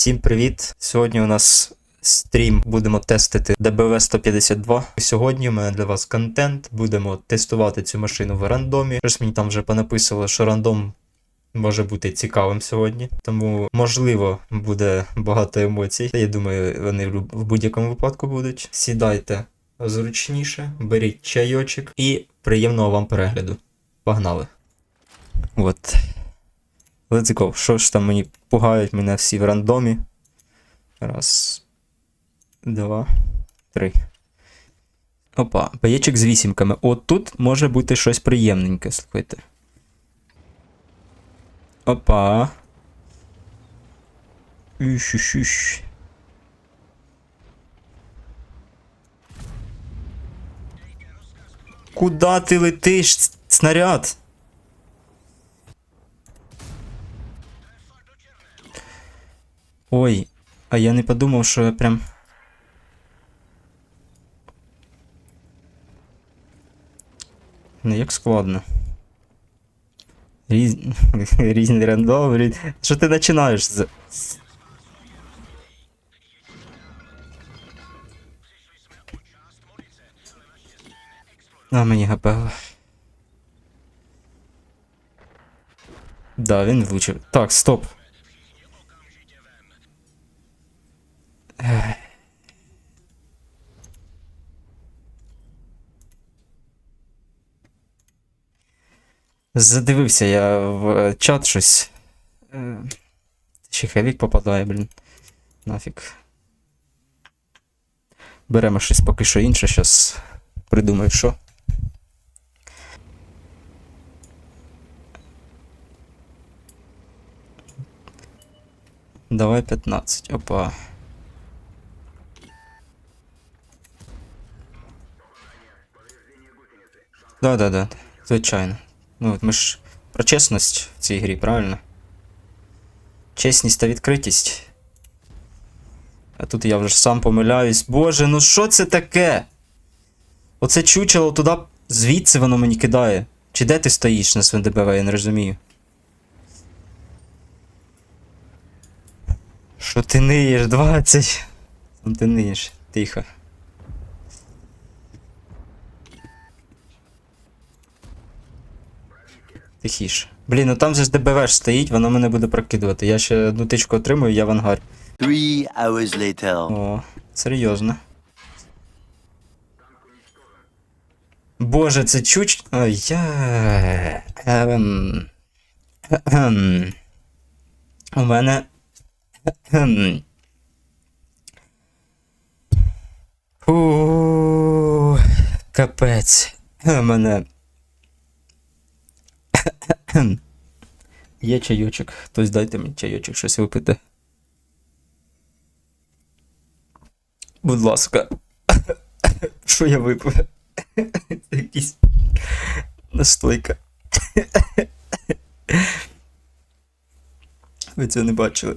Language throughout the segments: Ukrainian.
Всім привіт! Сьогодні у нас стрім будемо тестити DBV 152. Сьогодні у мене для вас контент. Будемо тестувати цю машину в рандомі. Щось мені там вже понаписувало, що рандом може бути цікавим сьогодні. Тому, можливо, буде багато емоцій. Я думаю, вони в будь-якому випадку будуть. Сідайте зручніше, беріть чайочок і приємного вам перегляду. Погнали! От. Let's. Що ж там мені пугають мене всі в рандомі? Раз. Два. Три. Опа, паєчик з вісімками. От тут може бути щось приємненьке, слухайте. Опа. Іш-іш-іш. Куда ти летиш, снаряд? Ой, а я не подумав, що я прям. Ну як складно. Різ... Різні рандом, різ... Що ти починаєш з. А мені гапело. Да, він влучив. Так, стоп. Задивився я в е, чат щось. Ще хевік попадає, блін. Нафіг. Беремо щось поки що інше, щас придумаю, що. Давай 15. Опа. Да-да-да, звичайно. Ну, от ми ж про чесність в цій грі, правильно? Чесність та відкритість. А тут я вже сам помиляюсь. Боже, ну що це таке? Оце чучело туди, звідси воно мені кидає. Чи де ти стоїш на СВДБВ, я не розумію. Що ти ниєш, 20? Ну ти ниєш, тихо. Тихіше. Блін, ну там же ж ДБВ ж стоїть, воно мене буде прокидувати. Я ще одну тичку отримую, я в ангарі. Three hours later. О, серйозно. Боже, це чуч. Ой, я. Ем... Ем... У мене. Ем... Фу, капець. У мене. Є чайочок. Хтось дайте мені чайочок, щось випити. Будь ласка. Що я випив? Це якийсь настойка. Ви це не бачили.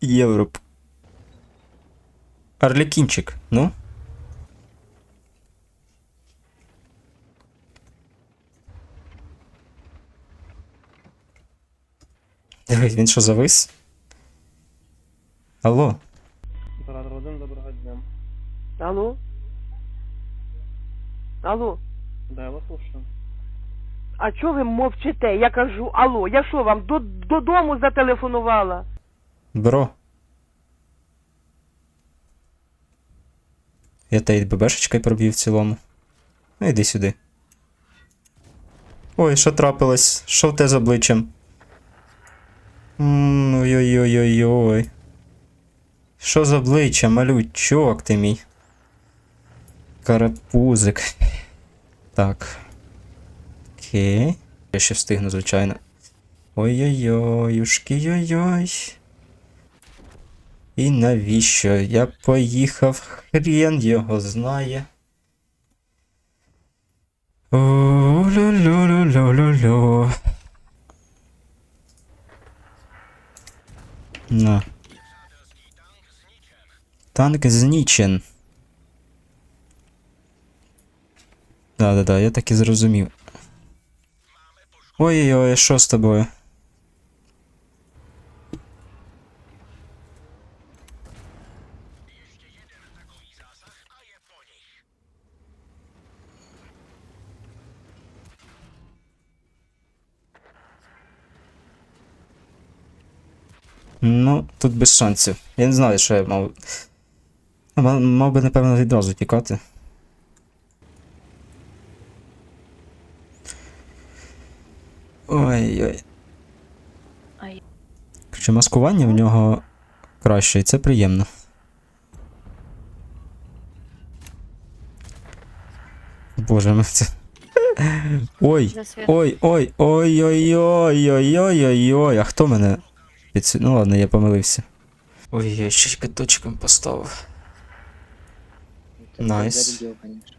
Європ. Арлікінчик, ну? Дивись, він що завис? Алло? Оператор один, доброго дня. Алло? Алло? Да, я вас слушаю. А чого ви мовчите? Я кажу, алло, я що вам до, додому зателефонувала? Бро. Я та й ББшечкою проб'ю в цілому. Ну іди сюди. Ой, що трапилось? Що в те з обличчям? Ой-ой-ой-ой-ой. Що з обличчям, малючок ти мій? Карапузик. Так. Окей. Я ще встигну, звичайно. Ой-ой-ой, ушки-ой-ой. І навіщо? Я поїхав, хрен його знає. О-лю-лю-лю-лю-лю-лю. На. Танк знічен. Да-да-да, я так і зрозумів. Ой-ой-ой, що з тобою? Ну, тут без шансів. Я не знаю, що я мав. Мав, мав би, напевно, відразу тікати. Ой-ой. Чи маскування в нього краще, і це приємно. Боже мій це. Ой, Засвіт. ой, ой, ой, ой, ой, ой, ой, ой, ой, а хто мене підсві... Ну ладно, я помилився. Ой, я ще й п'яточком поставив. Это Найс. зарядил, конечно.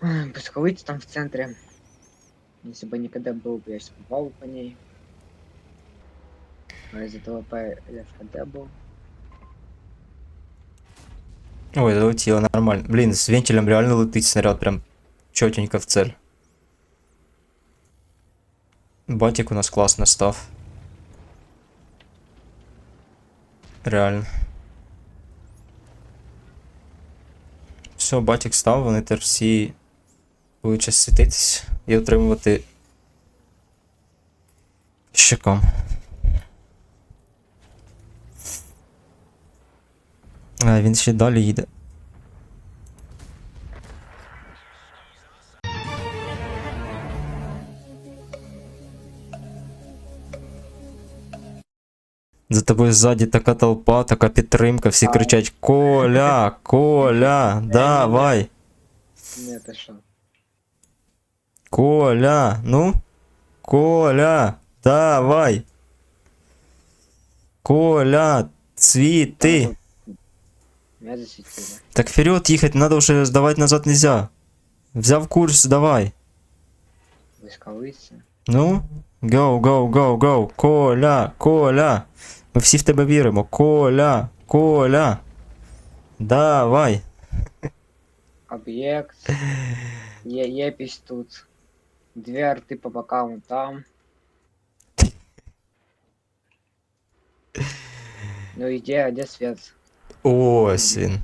Ай, Пусковыть там в центре. Если бы никогда был бы, я сейчас попал по ней. А из этого по ЛФКД был. Ой, залетіло нормально. Блін, з вентилем реально летить снаряд прям чотенько в цель. Батик у нас класно став. Реально. Все, батик став, вони тепер всі будуть час світитись і отримувати щеком. А, він ще далі їде. За тобою ззаді така толпа, така підтримка, всі кричать Коля, Коля, давай, Ну это что? Коля, ну, Коля, давай. Коля, цвіти. Меня засветило. Так вперед ехать надо уже сдавать назад нельзя. Взяв курс, давай. Войсковыйцы. Ну, go, go, go, go. Коля, Коля. Ми всі в тебе віримо. Коля, Коля. Давай. Объект. Е Епись тут. Две арты по бокам вон там. Ну и где, где свет? Ось він.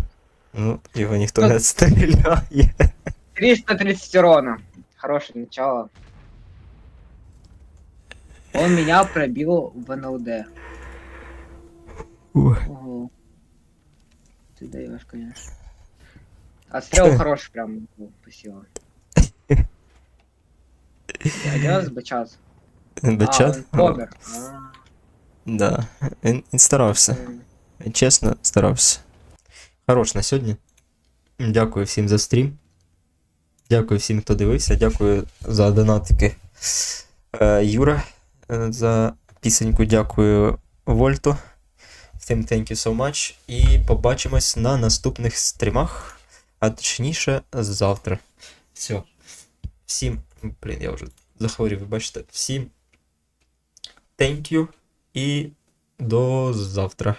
Ну, його ніхто не стріляє. 330 урона. Хорошее начало. Он меня пробил в НЛД. Ого. Ты даешь, конечно. Отстрел хороший прям. ну, Спасибо. А где у бачат? А, Бачат? он помер. А, Да. Він, він старався. м. Він чесно старався. Хорош на сьогодні. Дякую всім за стрім. Дякую всім, хто дивився. Дякую за донатики. Е, Юра е, за пісеньку. Дякую Вольту. Всім thank you so much. І побачимось на наступних стрімах. А точніше, завтра. Все. Всім. Блін, я вже захворів, ви бачите. Всім thank you і до завтра.